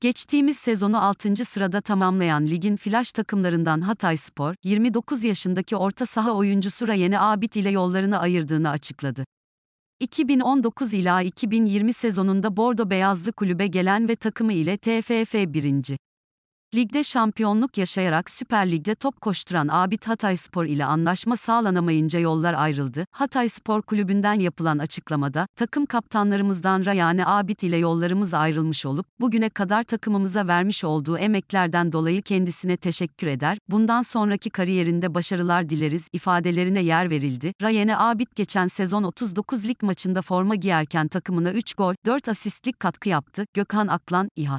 Geçtiğimiz sezonu 6. sırada tamamlayan ligin flash takımlarından Hatayspor, 29 yaşındaki orta saha oyuncusu Rayene Abit ile yollarını ayırdığını açıkladı. 2019 ila 2020 sezonunda Bordo Beyazlı kulübe gelen ve takımı ile TFF 1. Ligde şampiyonluk yaşayarak Süper Lig'de top koşturan Abit Hatayspor ile anlaşma sağlanamayınca yollar ayrıldı. Hatayspor kulübünden yapılan açıklamada, takım kaptanlarımızdan Rayane Abit ile yollarımız ayrılmış olup, bugüne kadar takımımıza vermiş olduğu emeklerden dolayı kendisine teşekkür eder, bundan sonraki kariyerinde başarılar dileriz ifadelerine yer verildi. Rayane Abit geçen sezon 39 lig maçında forma giyerken takımına 3 gol, 4 asistlik katkı yaptı. Gökhan Aklan, İHA